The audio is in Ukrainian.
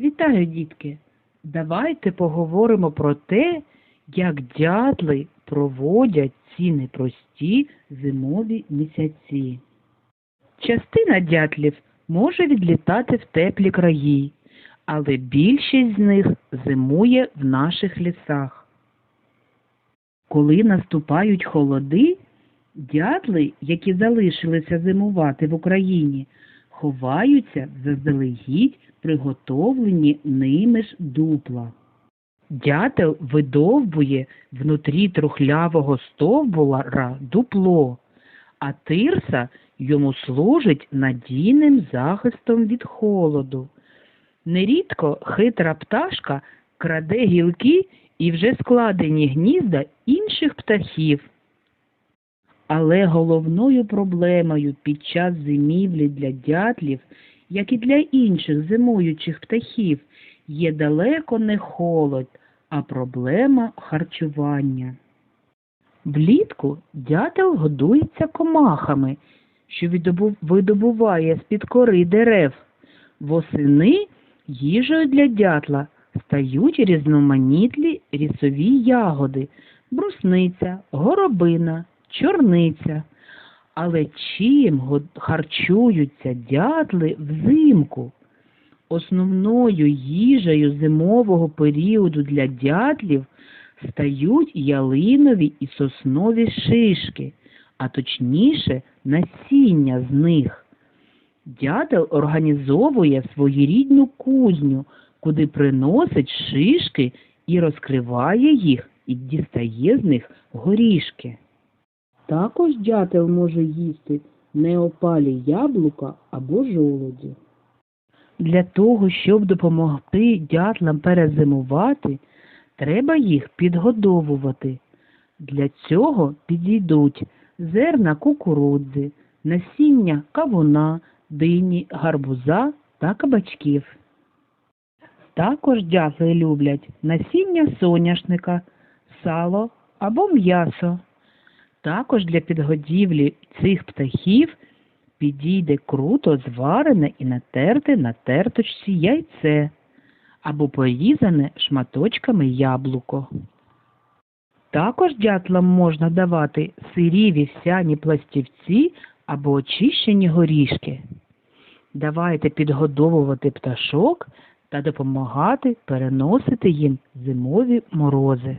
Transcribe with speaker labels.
Speaker 1: Вітаю, дітки! Давайте поговоримо про те, як дятли проводять ці непрості зимові місяці. Частина дятлів може відлітати в теплі краї, але більшість з них зимує в наших лісах. Коли наступають холоди, дятли, які залишилися зимувати в Україні, ховаються заздалегідь приготовлені ними ж дупла. Дятел видовбує внутрі трухлявого стовбура дупло, а тирса йому служить надійним захистом від холоду. Нерідко хитра пташка краде гілки і вже складені гнізда інших птахів. Але головною проблемою під час зимівлі для дятлів, як і для інших зимуючих птахів, є далеко не холод, а проблема харчування. Влітку дятел годується комахами, що видобуває з-під кори дерев. Восени їжею для дятла стають різноманітлі рісові ягоди, брусниця, горобина, чорниця. Але чим харчуються дятли взимку? Основною їжею зимового періоду для дятлів стають ялинові і соснові шишки, а точніше насіння з них. Дятел організовує своєрідну кузню, куди приносить шишки і розкриває їх і дістає з них горішки. Також дятел може їсти неопалі яблука або жолуді. Для того, щоб допомогти дятлам перезимувати, треба їх підгодовувати. Для цього підійдуть зерна кукурудзи, насіння кавуна, дині, гарбуза та кабачків. Також дятли люблять насіння соняшника, сало або м'ясо. Також для підгодівлі цих птахів підійде круто зварене і натерте на терточці яйце або порізане шматочками яблуко. Також дятлам можна давати сирі вівсяні пластівці або очищені горішки. Давайте підгодовувати пташок та допомагати переносити їм зимові морози.